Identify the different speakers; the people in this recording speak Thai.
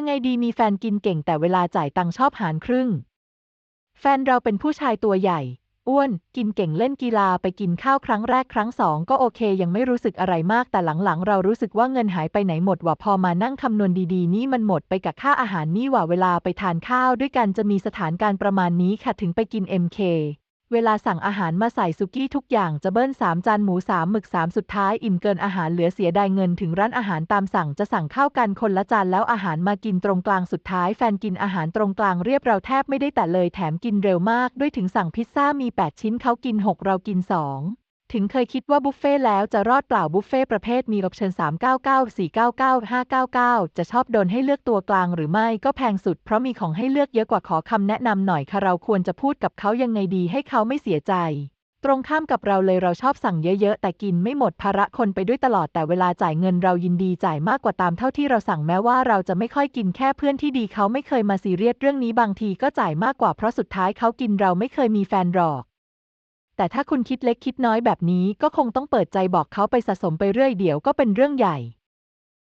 Speaker 1: างไงดีมีแฟนกินเก่งแต่เวลาจ่ายตังค์ชอบหารครึ่ง แฟนเราเป็นผู้ชายตัวใหญ่ อ้วน กินเก่งเล่นกีฬาไปกินข้าวครั้งแรกครั้งสองก็โอเค ยังไม่รู้สึกอะไรมากแต่หลังๆ เรารู้สึกว่าเงินหายไปไหนหมดว่ะพอมานั่งคำนวณดีๆ นี่มันหมดไปกับค่าอาหารนี่ว่าเวลาไปทานข้าวด้วยกันจะมีสถานการณ์ประมาณนี้ค่ะถึงไปกิน MK เวลาสั่งอาหารมาใส่สุกี้ทุกอย่างจะเบิ้ลสามจานหมูสามหมึกสามสุดท้ายอิ่มเกินอาหารเหลือเสียดายเงินถึงร้านอาหารตามสั่งจะสั่งข้าวกันคนละจานแล้วอาหารมากินตรงกลางสุดท้าย แฟนกินอาหารตรงกลางเรียบเราแทบไม่ได้แต่เลยแถมกินเร็วมาก ด้วยถึงสั่งพิซซ่ามี 8 ชิ้นเขากิน 6 เรากิน 2 ถึงเคยคิดว่าบุฟเฟ่ต์แล้วจะรอดเปล่าบุฟเฟ่ต์ประเภทมีออปชั่น399 499 599 จะชอบโดนให้เลือกตัวกลางหรือไม่ก็แพงสุดเพราะมีของให้เลือกเยอะกว่าขอคำแนะนำหน่อยค่ะเราควรจะพูดกับเขายังไงดีให้เขาไม่เสียใจ ตรงข้ามกับเราเลยเราชอบสั่งเยอะๆ แต่กินไม่หมดภาระคนไปด้วยตลอดแต่เวลาจ่ายเงินเรายินดีจ่ายมากกว่าตามเท่าที่เราสั่งแม้ว่าเราจะไม่ค่อยกินแค่เพื่อนที่ดีเขาไม่เคยมาซีเรียสเรื่องนี้บางทีก็จ่ายมากกว่าเพราะสุดท้ายเขากินเราไม่เคยมีแฟนหรอก แต่ถ้าคุณคิดเล็กคิดน้อยแบบนี้ก็คงต้องเปิดใจบอกเขาไปสะสมไปเรื่อยเดี๋ยวก็เป็นเรื่องใหญ่